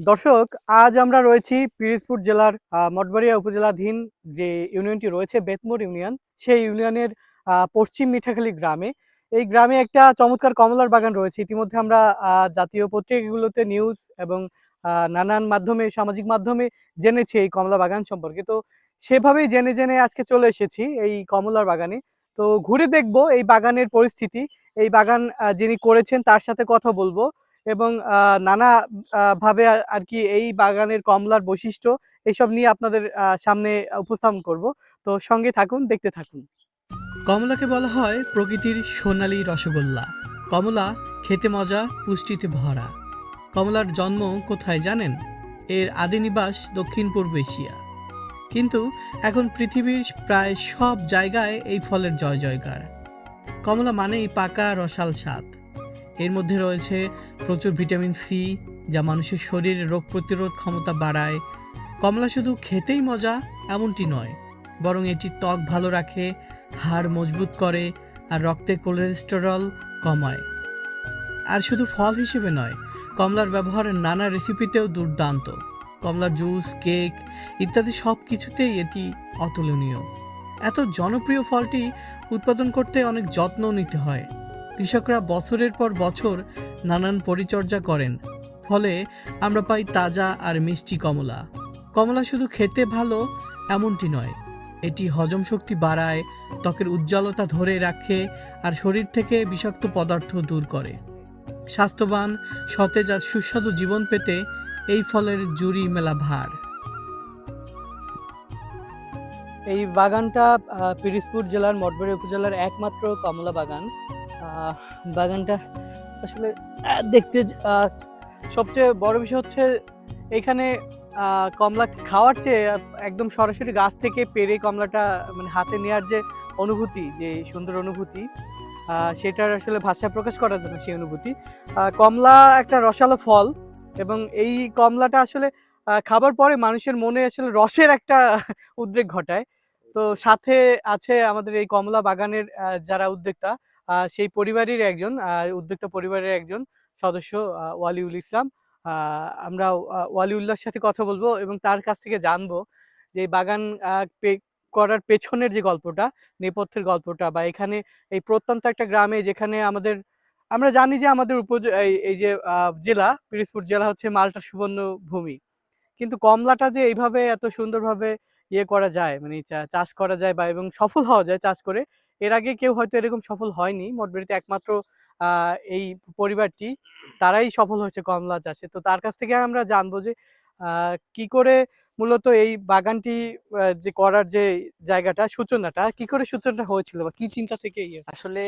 দর্শক, আজ আমরা রয়েছি পিরিজপুর জেলার মঠবাড়িয়া উপজেলাধীন যে ইউনিয়নটি রয়েছে, বেতমোর ইউনিয়ন। সেই ইউনিয়নের পশ্চিম মিঠাখালী গ্রামে। এই গ্রামে একটা চমৎকার কমলার বাগান রয়েছে। ইতিমধ্যে আমরা জাতীয় পত্রিকাগুলোতে নিউজ এবং নানান মাধ্যমে, সামাজিক মাধ্যমে জেনেছি এই কমলা বাগান সম্পর্কে। তো সেভাবেই জেনে জেনে আজকে চলে এসেছি এই কমলার বাগানে। তো ঘুরে দেখব এই বাগানের পরিস্থিতি। এই বাগান যিনি করেছেন তার সাথে কথা বলব। এবং নানা ভাবে আর কি এই বাগানের কমলার বৈশিষ্ট্য এইসব নিয়ে আপনাদের সামনে উপস্থাপন করব। তো সঙ্গে থাকুন, দেখতে থাকুন। কমলাকে বলা হয় প্রকৃতির সোনালি রসগোল্লা। কমলা খেতে মজা, পুষ্টিতে ভরা। কমলার জন্ম কোথায় জানেন? এর আদি নিবাস দক্ষিণ পূর্ব এশিয়া। কিন্তু এখন পৃথিবীর প্রায় সব জায়গায় এই ফলের জয় জয়কার কমলা মানেই পাকা রসাল স্বাদ। এর মধ্যে রয়েছে প্রচুর ভিটামিন সি, যা মানুষের শরীরে রোগ প্রতিরোধ ক্ষমতা বাড়ায়। কমলা শুধু খেতেই মজা, এমনটি নয়, বরং এটি ত্বক ভালো রাখে, হাড় মজবুত করে, আর রক্তে কোলেস্টেরল কমায়। আর শুধু ফল হিসেবে নয়, কমলার ব্যবহার নানা রেসিপিতেও দুর্দান্ত। কমলার জুস, কেক ইত্যাদি সব কিছুতেই এটি অতুলনীয়। এত জনপ্রিয় ফলটি উৎপাদন করতে অনেক যত্ন নিতে হয়। কৃষকরা বছরের পর বছর নানান পরিচর্যা করেন। ফলে আমরা পাই তাজা আর মিষ্টি কমলা। কমলা শুধু খেতে ভালো এমনটি নয়, এটি হজম শক্তি বাড়ায়, ত্বকের উজ্জ্বলতা ধরে রাখে আর শরীর থেকে বিষাক্ত পদার্থ দূর করে। স্বাস্থ্যবান, সতেজ আর সুস্বাদু জীবন পেতে এই ফলের জুড়ি মেলা ভার। এই বাগানটা পিরিজপুর জেলার মঠবাড়ি উপজেলার একমাত্র কমলা বাগান। বাগানটা আসলে দেখতে সবচেয়ে বড় বিষয় হচ্ছে এখানে কমলা খাওয়ার চেয়ে একদম সরাসরি গাছ থেকে পেরে কমলাটা মানে হাতে নেওয়ার যে অনুভূতি, যে সুন্দর অনুভূতি সেটার আসলে ভাষায় প্রকাশ করার জন্য সেই অনুভূতি। কমলা একটা রসালো ফল এবং এই কমলাটা আসলে খাবার পরে মানুষের মনে আসলে রসের একটা উদ্রেক ঘটায়। তো সাথে আছে আমাদের এই কমলা বাগানের যারা উদ্যোক্তা সেই পরিবারের একজন উদ্যোক্তা পরিবারের একজন সদস্য ওয়ালিউল ইসলাম। আমরা ওয়ালিউল্লাহর সাথে কথা বলব এবং তার কাছ থেকে জানব যে বাগান করার পেছনের যে গল্পটা, নেপথ্যের গল্পটা বা এখানে এই প্রত্যন্ত একটা গ্রামে যেখানে আমাদের, আমরা জানি যে আমাদের উপজ, এই যে জেলা, পিরিজপুর জেলা হচ্ছে মালটা সুবর্ণ ভূমি। কিন্তু কমলাটা যে এইভাবে এত সুন্দরভাবে ইয়ে করা যায় মানে চাষ করা যায় বা এবং সফল হওয়া যায় চাষ করে এর আগে কেউ হয়তো এরকম সফল হয়নি। মোটবাড়িতে একমাত্র এই পরিবারটি, তারাই সফল হয়েছে কমলা চাষে। তো তার কাছ থেকে আমরা জানব যে কি করে মূলত এই বাগানটি যে করার যে জায়গাটা, সূচনাটা, কি করে সূচনাটা হয়েছিল বা কি চিন্তা থেকে আসলে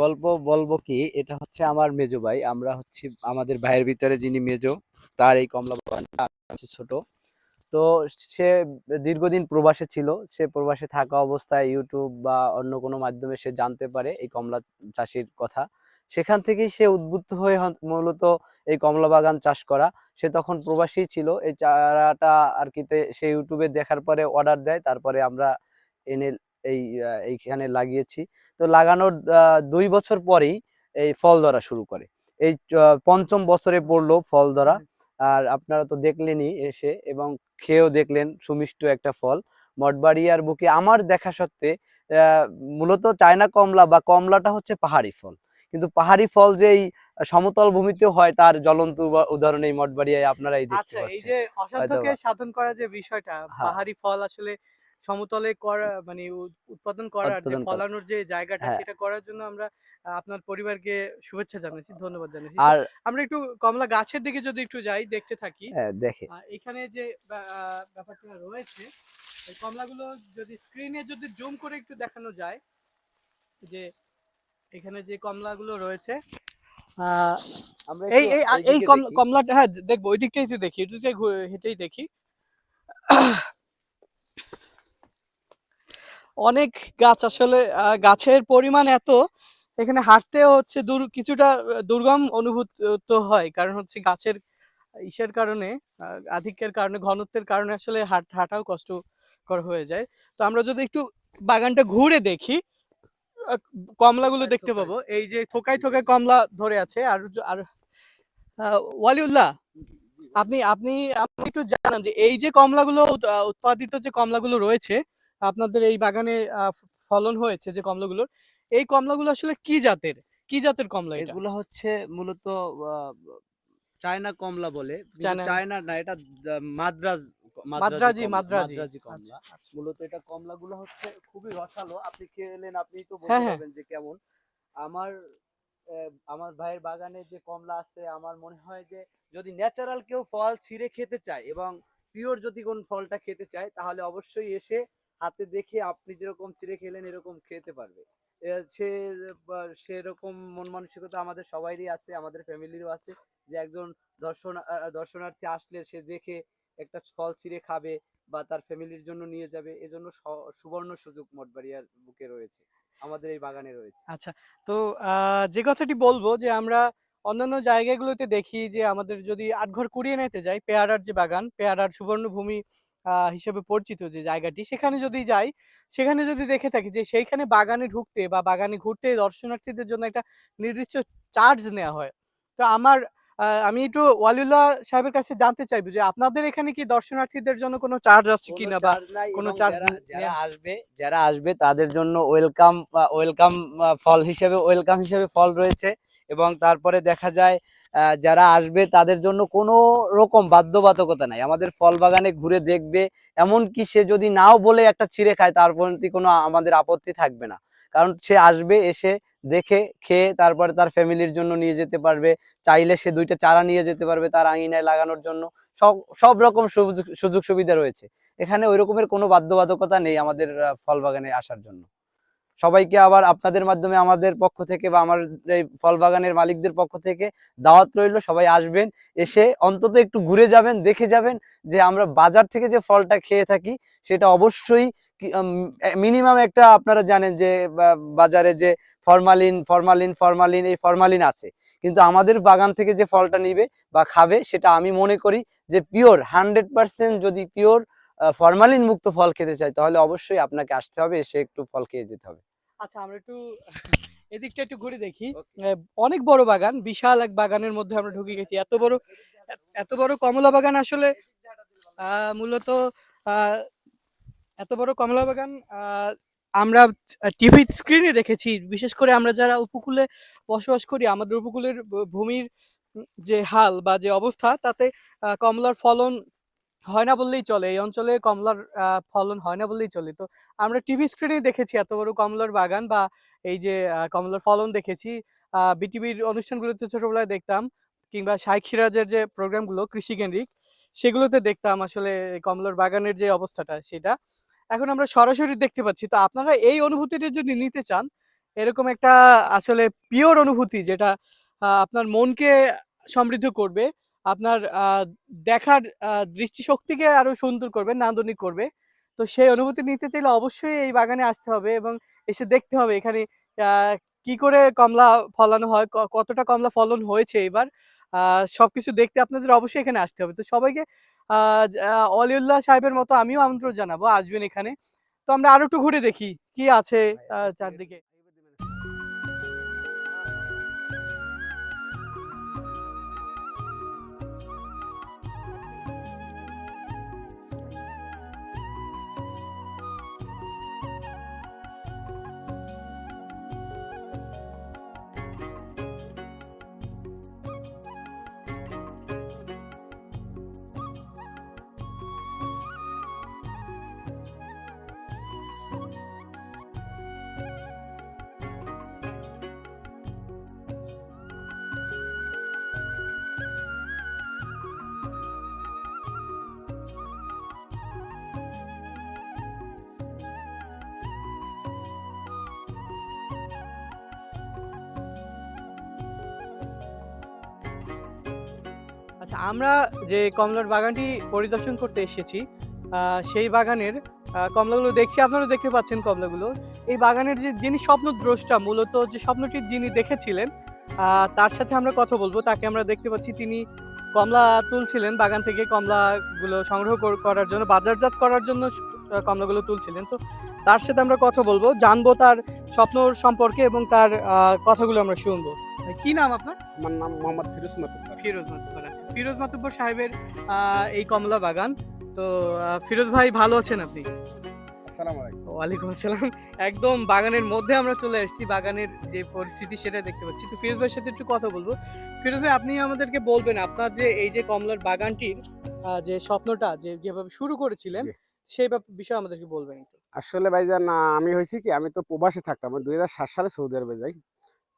গল্প বলব কি, এটা হচ্ছে আমার মেজো ভাই। আমরা হচ্ছে, আমাদের ভাইয়ের ভিতরে যিনি মেজো, তার এই কমলা বাগানটা ছোট। তো সে দীর্ঘদিন প্রবাসে ছিল, সে প্রবাসে থাকা অবস্থায় ইউটিউব বা অন্য কোনো মাধ্যমে সে জানতে পারে এই কমলা চাষির কথা। সেখান থেকেই সে উদ্বুদ্ধ হয়ে মূলত এই কমলা বাগান চাষ করা। সে তখন প্রবাসী ছিল, এই চারাটা আর কি সে ইউটিউবে দেখার পরে অর্ডার দেয়, তারপরে আমরা এনে এই এইখানে লাগিয়েছি। তো লাগানোর দুই বছর পরেই এই ফল ধরা শুরু করে। এই পঞ্চম বছরে পড়ল ফল ধরা। আর আপনারা তো দেখলেনই এসে এবং খেয়েও দেখলেন সুমিষ্ট একটা ফল। মঠবাড়িয়ার বুকে আমার দেখা সত্ত্বে মূলত চায়না কমলা বা কমলাটা হচ্ছে পাহাড়ি ফল। কিন্তু পাহাড়ি ফল যে এই সমতল ভূমিতে হয় তার জ্বলন্ত উদাহরণ এই মঠবাড়িয়ায় আপনারাই দেখতে আচ্ছা এই যে অসাধ্যকে সাধন করা যে বিষয়টা হ্যাঁ। পাহাড়ি ফল আসলে সমতলে করা মানে উৎপাদন করার যে ফলানোর যে জায়গাটা হ্যাঁ। সেটা করার জন্য আমরা আপনার পরিবারকে শুভেচ্ছা জানাচ্ছি ধন্যবাদ জানাচ্ছি আর আমরা একটু কমলা গাছের দিকে যদি একটু যাই দেখতে থাকি হ্যাঁ, দেখে এখানে যে ব্যাপারটা রয়েছে এই কমলাগুলো যদি স্ক্রিনে যদি জুম করে একটু দেখানো যায় যে এখানে যে কমলাগুলো রয়েছে এই এই। কমলাটা হ্যাঁ দেখব ওই দিকটাই তো দেখি ওই দিকটাই হেঁটেই দেখি অনেক গাছ আসলে আহ, গাছের পরিমাণ এত এখানে হাঁটতেও হচ্ছে দূর কিছুটা দুর্গম অনুভূত তো হয়। কারণ হচ্ছে গাছের ইসের কারণে আধিক্যের কারণে ঘনত্বের কারণে আসলে হাঁট হাঁটাও কষ্টকর হয়ে যায়। তো আমরা যদি একটু বাগানটা ঘুরে দেখি কমলাগুলো দেখতে পাবো। এই যে থোকায় থোকায় কমলা ধরে আছে। আর আর ওয়ালিউল্লাহ আপনি আপনি আপনি একটু জানান যে এই যে কমলাগুলো উৎপাদিত যে কমলাগুলো রয়েছে আপনাদের এই বাগানে ফলন হয়েছে যে কমলাগুলোর এই কমলাগুলো আসলে কি জাতের? কি জাতের কমলা এগুলো হচ্ছে মূলত চায়না কমলা বলে। চায়না- না এটা মাদ্রাজ মাদ্রাজি মাদ্রাজি কমলা আচ্ছা, আচ্ছা। মূলত এটা কমলাগুলো হচ্ছে খুবই রসালো। আপনি খেলেন আপনি তো হ্যাঁ, বলতে হ্যাঁ। পারবেন যে কেমন। আমার আমার ভাইয়ের বাগানে যে কমলা আছে আমার মনে হয় যে যদি ন্যাচারাল কেউ ফল ছিঁড়ে খেতে চায় এবং পিওর যদি কোন ফলটা খেতে চায় তাহলে অবশ্যই এসে হাতে দেখে আপনি যেরকম ছিঁড়ে খেলেন, এরকম খেতে পারবে। সে সেরকম মন মানসিকতা আমাদের সবাইরই আছে, আমাদের ফ্যামিলিরও আছে। যে একজন দর্শন দর্শনার্থী আসলে সে দেখে একটা ফল ছিঁড়ে খাবে বা তার ফ্যামিলির জন্য নিয়ে যাবে, এজন্য সুবর্ণ সুযোগ মঠবাড়িয়ার বুকে রয়েছে, আমাদের এই বাগানে রয়েছে। আচ্ছা তো যে কথাটি বলব যে আমরা অন্যান্য জায়গাগুলোতে দেখি যে আমাদের যদি আটঘর কুড়িয়ে নিতে যাই, পেয়ারার যে বাগান, পেয়ারার সুবর্ণভূমি হিসেবে পরিচিত যে জায়গাটি সেখানে যদি যাই সেখানে যদি দেখে থাকি যে সেইখানে বাগানে ঢুকতে বা বাগানে ঘুরতে দর্শনার্থীদের জন্য একটা নির্দিষ্ট চার্জ নেওয়া হয়। তো আমার আমি একটু ওয়ালিউল্লাহ সাহেবের কাছে জানতে চাইব যে আপনাদের এখানে কি দর্শনার্থীদের জন্য কোনো চার্জ আছে কোনো বা কোনো চার্জ যারা আসবে যারা আসবে তাদের জন্য ওয়েলকাম ওয়েলকাম ফল হিসেবে ওয়েলকাম হিসেবে ফল রয়েছে। এবং তারপরে দেখা যায় যারা আসবে তাদের জন্য কোনো রকম বাধ্যবাধকতা নাই। আমাদের ফল বাগানে ঘুরে দেখবে, এমনকি সে যদি নাও বলে একটা ছিঁড়ে খায়, তার প্রতি কোনো আমাদের আপত্তি থাকবে না। কারণ সে আসবে, এসে দেখে, খেয়ে, তারপরে তার ফ্যামিলির জন্য নিয়ে যেতে পারবে। চাইলে সে দুইটা চারা নিয়ে যেতে পারবে তার আঙিনায় লাগানোর জন্য। সব সব রকম সুযোগ সুবিধা রয়েছে। এখানে ওই রকমের কোনো বাধ্যবাধকতা নেই আমাদের ফল বাগানে আসার জন্য। সবাইকে আবার আপনাদের মাধ্যমে আমাদের পক্ষ থেকে বা আমার এই ফল বাগানের মালিকদের পক্ষ থেকে দাওয়াত রইল, সবাই আসবেন, এসে অন্তত একটু ঘুরে যাবেন, দেখে যাবেন যে আমরা বাজার থেকে যে ফলটা খেয়ে থাকি, সেটা অবশ্যই মিনিমাম একটা আপনারা জানেন যে বাজারে যে ফরমালিন ফরমালিন ফরমালিন এই ফরমালিন আছে। কিন্তু আমাদের বাগান থেকে যে ফলটা নিবে বা খাবে, সেটা আমি মনে করি যে পিওর হান্ড্রেড পার্সেন্ট যদি পিওর ফরমালিন মুক্ত ফল খেতে চাই তাহলে অবশ্যই আপনাকে আসতে হবে এসে একটু ফল খেয়ে যেতে হবে। আচ্ছা আমরা একটু এদিকটা একটু ঘুরে দেখি। অনেক বড় বাগান বিশাল এক বাগানের মধ্যে আমরা ঢুকে গেছি। এত বড় এত- বড় কমলা বাগান আসলে মূলত এত বড় কমলা বাগান আমরা টিভি স্ক্রিনে দেখেছি। বিশেষ করে আমরা যারা উপকূলে বসবাস করি আমাদের উপকূলের ভূমির যে হাল বা যে অবস্থা তাতে কমলার ফলন হয় না বললেই চলে। এই অঞ্চলে কমলার ফলন হয় না বললেই চলে। তো আমরা টিভি স্ক্রিনে দেখেছি এত বড় কমলার বাগান বা এই যে কমলার ফলন দেখেছি। বিটিভির অনুষ্ঠানগুলোতে ছোটবেলায় দেখতাম কিংবা শাইখ সিরাজের যে প্রোগ্রামগুলো কৃষিকেন্দ্রিক সেগুলোতে দেখতাম আসলে কমলার বাগানের যে অবস্থাটা, সেটা। এখন আমরা সরাসরি দেখতে পাচ্ছি। তো আপনারা এই অনুভূতিটা যদি নিতে চান, এরকম একটা আসলে পিওর অনুভূতি যেটা আপনার মনকে সমৃদ্ধ করবে আপনার দেখার দৃষ্টিশক্তিকে আরও সুন্দর করবে নান্দনিক করবে। তো সেই অনুভূতি নিতে চাইলে অবশ্যই এই বাগানে আসতে হবে এবং এসে দেখতে হবে এখানে কি করে কমলা ফলানো হয় কতটা কমলা ফলন হয়েছে এবার। আহ, সবকিছু দেখতে আপনাদের অবশ্যই এখানে আসতে হবে। তো সবাইকে আহ, অলিউল্লাহ সাহেবের মতো আমিও আমন্ত্রণ জানাব আসবেন এখানে। তো আমরা আরও একটু ঘুরে দেখি কি আছে আহ, চারদিকে। আমরা যে কমলার বাগানটি পরিদর্শন করতে এসেছি সেই বাগানের কমলাগুলো দেখছি আপনারা দেখতে পাচ্ছেন কমলাগুলো। এই বাগানের যে যিনি স্বপ্ন দ্রষ্টা মূলত যে স্বপ্নটি যিনি দেখেছিলেন তার সাথে আমরা কথা বলব। তাকে আমরা দেখতে পাচ্ছি তিনি কমলা তুলছিলেন বাগান থেকে কমলাগুলো সংগ্রহ করার জন্য বাজারজাত করার জন্য কমলাগুলো তুলছিলেন। তো তার সাথে আমরা কথা বলব জানব তার স্বপ্ন সম্পর্কে এবং তার কথাগুলো আমরা শুনব। কি নাম আপনার? আমার নাম মোহাম্মদ ফিরোজ মাতুব্বার ফিরোজ মাতুব্বর ফিরোজ মাতুব্বর সাহেবের এই কমলা বাগান। তো ফিরোজ ভাই ভালো আছেন আপনি? ওয়ালাইকুম আসসালাম। একদম বাগানের মধ্যে আমরা চলে এসেছি বাগানের যে পরিস্থিতি সেটা দেখতে পাচ্ছি। তো ফিরোজ ভাইয়ের সাথে একটু কথা বলব। ফিরোজ ভাই আপনি আমাদেরকে বলবেন আপনার যে এই যে কমলার বাগানটির যে স্বপ্নটা যে যেভাবে শুরু করেছিলেন সেই বিষয়ে আমাদেরকে বলবেন আসলে ভাইজান আমি হয়েছি কি আমি তো প্রবাসে থাকতাম। দুই হাজার সাত সালে সৌদি আরবে যাই।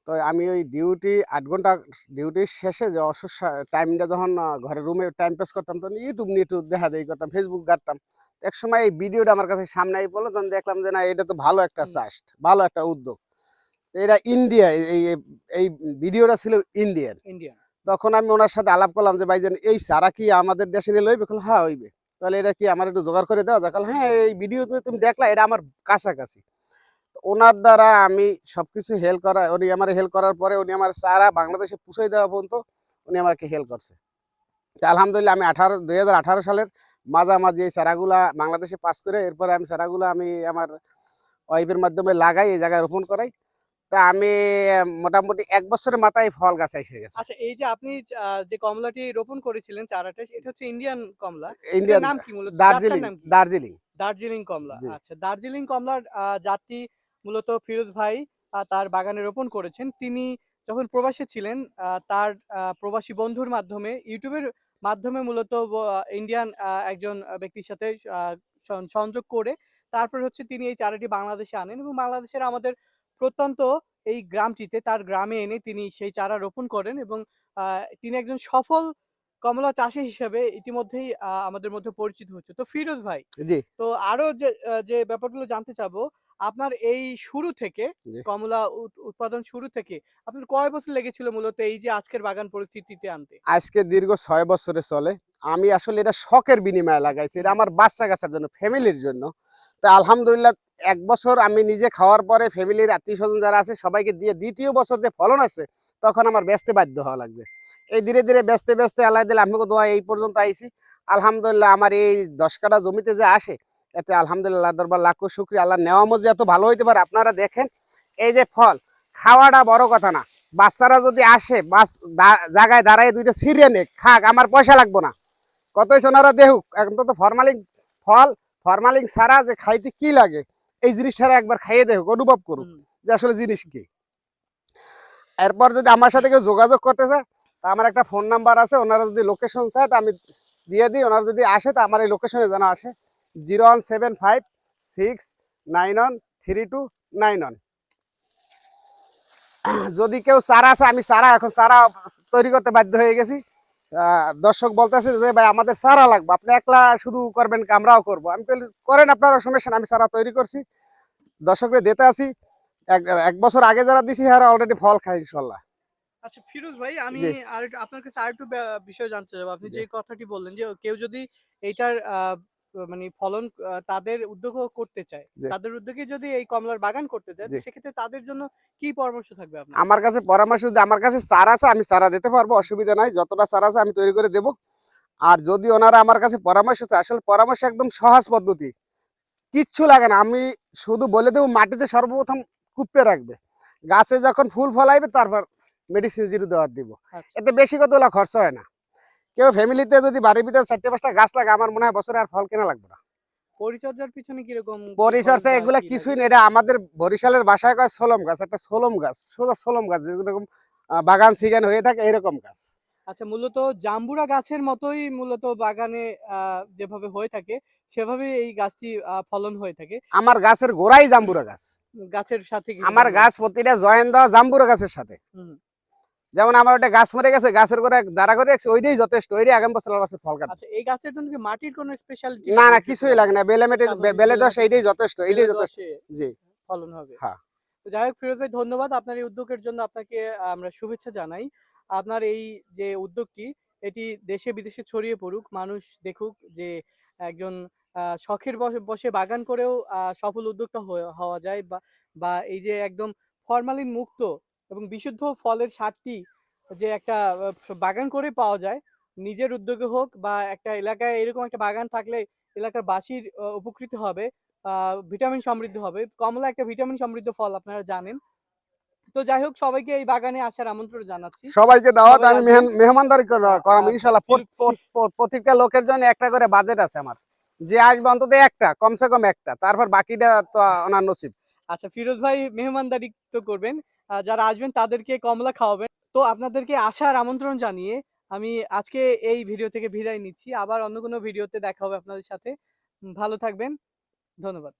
তো আমি ওই ডিউটি আট ঘণ্টা ডিউটির শেষে যে অবসর টাইমটা যখন ঘরে রুমে টাইম পাস করতাম তখন ইউটিউব নিয়ে একটু দেখা দেই করতাম ফেসবুক ঘাটতাম। এক সময় এই ভিডিওটা আমার কাছে সামনে আই পড়ল তখন দেখলাম যে না এটা তো ভালো একটা হুম। চাষ ভালো একটা উদ্যোগ। এটা ইন্ডিয়া এই এই- ভিডিওটা ছিল ইন্ডিয়ান ইন্ডিয়া তখন আমি ওনার সাথে আলাপ করলাম যে ভাইজান এই সারা কি আমাদের দেশে নিয়ে লইবে হ্যাঁ হইবে। তাহলে এটা কি আমার একটু জোগাড় করে দেওয়া যায়? কাল হ্যাঁ এই ভিডিও তুমি দেখলা এটা আমার কাছাকাছি। ওনার দ্বারা আমি সবকিছু হেল্প করা উনি আমার হেল্প করার পরে উনি আমার সারা বাংলাদেশে পুষাই দেওয়া পর্যন্ত উনি আমাকে হেল্প করছে। আলহামদুলিল্লাহ আমি আঠারো দুই হাজার আঠারো সালের মাঝামাঝি এই চারাগুলা বাংলাদেশে পাস করে এরপরে আমি চারাগুলা আমি আমার ওয়াইফের মাধ্যমে লাগাই এই জায়গায় রোপণ করাই। তা আমি মোটামুটি এক বছরের মাথায় ফল গাছ এসে গেছে। আচ্ছা এই যে আপনি যে কমলাটি রোপণ করেছিলেন চারাটা এটা হচ্ছে ইন্ডিয়ান কমলা। ইন্ডিয়ান নাম কি মূলত? দার্জিলিং? দার্জিলিং। দার্জিলিং কমলা আচ্ছা। দার্জিলিং কমলার জাতটি মূলত ফিরোজ ভাই তার বাগানে রোপণ করেছেন। তিনি যখন প্রবাসে ছিলেন তার প্রবাসী বন্ধুর মাধ্যমে ইউটিউবের মাধ্যমে মূলত ইন্ডিয়ান একজন ব্যক্তির সাথে সংযোগ করে তারপর হচ্ছে তিনি এই চারাটি বাংলাদেশে আনেন এবং বাংলাদেশের আমাদের প্রত্যন্ত এই গ্রামটিতে তার গ্রামে এনে তিনি সেই চারা রোপণ করেন এবং আহ, তিনি একজন সফল কমলা চাষি হিসেবে ইতিমধ্যেই আহ, আমাদের মধ্যে পরিচিত হচ্ছে। তো ফিরোজ ভাই তো আরও যে ব্যাপারগুলো জানতে চাবো আপনার এই শুরু থেকে। কমলা উৎ- উৎপাদন শুরু থেকে আপনার কয় বছর লেগেছিল মূলত এই যে আজকের বাগান পরিস্থিতিতে আনতে? আজকে দীর্ঘ ছয় বছরে চলে। আমি আসলে এটা শখের বিনিময়ে লাগাইছি। এটা আমার বাচ্চা কাচ্চার জন্য ফ্যামিলির জন্য। তো আলহামদুলিল্লাহ এক বছর আমি নিজে খাওয়ার পরে ফ্যামিলির আত্মীয় স্বজন যারা আছে সবাইকে দিয়ে দ্বিতীয় বছর যে ফলন আছে তখন আমার ব্যস্তে বাধ্য হওয়া লাগবে এই ধীরে ধীরে ব্যস্তে ব্যস্তে আল্লাহ দিলে আমি দোয়া এই পর্যন্ত আইছি। আলহামদুলিল্লাহ আমার এই দশ কাটা জমিতে যে আসে এতে আলহামদুলিল্লাহ দরবার লাখো শুক্রিয়া আল্লাহ নেওয়া মজা এত ভালো হইতে পারে। আপনারা দেখেন এই যে ফল খাওয়াটা বড় কথা না। বাচ্চারা যদি আসে বাস জায়গায় দাঁড়ায় দুইটা ছিঁড়ে নে খাক আমার পয়সা লাগবো না। কতই সোনারা দেহুক এখন তো ফরমালিন ফল ফরমালিন ছাড়া যে খাইতে কি লাগে এই জিনিস ছাড়া একবার খাইয়ে দেখুক অনুভব করুক যে আসলে জিনিস কি। এরপর যদি আমার সাথে কেউ যোগাযোগ করতে চায় তা আমার একটা ফোন নাম্বার আছে ওনারা যদি লোকেশন চায় তা আমি দিয়ে দিই ওনারা যদি আসে তা আমার এই লোকেশনে যেন আসে। Zero one seven five six nine one three two nine one. যদি কেউ সারা আছে আমি সারা এখন সারা তৈরি করতে বাধ্য হয়ে গেছি। দর্শক বলতেছে যে ভাই আমাদের সারা লাগবে। আপনি একলা শুধু করবেন কি? আমরাও করব। আমি করেন আপনারা সমস্যা আমি সারা তৈরি করছি। দর্শকদের দিতে আসি এক বছর আগে যারা দিছি হ্যাঁ অলরেডি ফল খাই ইনশাল্লাহ। আচ্ছা ফিরোজ ভাই আমি। আর আপনার কাছে আর একটু বিষয় জানতে চাবো আপনি। যে কথাটি বললেন যে কেউ যদি এইটার মানে ফলন তাদের উদ্যোগও করতে চায়। তাদের উদ্যোগে যদি এই কমলার বাগান করতে চায় সেক্ষেত্রে তাদের জন্য কি পরামর্শ থাকবে আপনার? আমার কাছে পরামর্শ যদি আমার কাছে চারা আছে আমি চারা দিতে পারব অসুবিধা নাই। যতটা চারা আছে আমি তৈরি করে দেব। আর যদি ওনারা আমার কাছে পরামর্শ চায় আসলে পরামর্শ একদম সহজ পদ্ধতি। কিচ্ছু লাগে না। আমি শুধু বলে দেবো মাটিতে সর্বপ্রথম কুপে রাখবে। গাছে যখন ফুল ফলাইবে তারপর মেডিসিন জিরো দেওয়ার দিব। আচ্ছা। এতে বেশি কতগুলো খরচ হয় না। কেউ ফ্যামিলিতে যদি বাড়ির ভিতরে চারটে পাঁচটা গাছ লাগে আমার মনে হয় বছরে আর ফল কেনা লাগবে না। পরিচর্যার পিছনে কীরকম পরিচর্যা এগুলা কিছুই লাগে? না এটা আমাদের বরিশালের ভাষায় কয় সোলম গাছ একটা সোলম গাছ সোজা সোলম গাছ যেরকম বাগান সিগান হয়ে থাকে এরকম গাছ। আচ্ছা মূলত জাম্বুরা গাছের মতোই মূলত বাগানে যেভাবে হয়ে থাকে সেভাবে এই গাছটি ফলন হয়ে থাকে। আমার গাছের গোড়াই জাম্বুরা গাছ। গাছের সাথে আমার গাছ প্রতিটা জয়েন দেওয়া জাম্বুরা গাছের সাথে। হুম। যেমন আমার একটা গাছ মরে গেছে গাছের গোড়ায় দাঁড়া করে রাখছি ওইটাই যথেষ্ট ওইটাই আগামী বছর বছর ফল কাটবে। আচ্ছা এই গাছের জন্য কি মাটির কোনো স্পেশালিটি না না কিছুই লাগে না বেলে মেটে বেলে দশ এইটাই যথেষ্ট এইটাই যথেষ্ট। জি। ফলন হবে। হ্যাঁ। যাই হোক ফিরোজ ভাই ধন্যবাদ আপনার এই উদ্যোগের জন্য আপনাকে আমরা শুভেচ্ছা জানাই। আপনার এই যে উদ্যোগটি এটি দেশে বিদেশে ছড়িয়ে পড়ুক মানুষ দেখুক যে একজন শখের বসে বাগান করেও আহ, সফল উদ্যোক্তা হওয়া যায় বা বা এই যে একদম ফরমালিন মুক্ত এবং বিশুদ্ধ ফলের স্বাদটি যে একটা বাগান করে পাওয়া যায় নিজের উদ্যোগে হোক বা একটা এলাকায় এরকম একটা বাগান থাকলে এলাকার বাসীর উপকৃত হবে ভিটামিন সমৃদ্ধ হবে। কমলা একটা ভিটামিন সমৃদ্ধ ফল আপনারা জানেন। তো যাই হোক সবাইকে এই বাগানে আসার আমন্ত্রণ জানাচ্ছি। সবাইকে দাওয়াত আমি। মেহমানদারি করা- করাম প্রত- প্রত্যেকটা লোকের জন্য একটা করে বাজেট আছে আমার। যে আসবে অন্তত একটা কমসে কম একটা তারপর বাকিটা তো ওনার নসিব। আচ্ছা ফিরোজ ভাই মেহমানদারি তো করবেন। যারা আসবেন তাদেরকে কমলা খাওয়াবেন। তো আপনাদেরকে আসার আমন্ত্রণ জানিয়ে আমি আজকে এই ভিডিও থেকে বিদায় নিচ্ছি। আবার অন্য কোনো ভিডিওতে দেখা হবে আপনাদের সাথে। ভালো থাকবেন। ধন্যবাদ।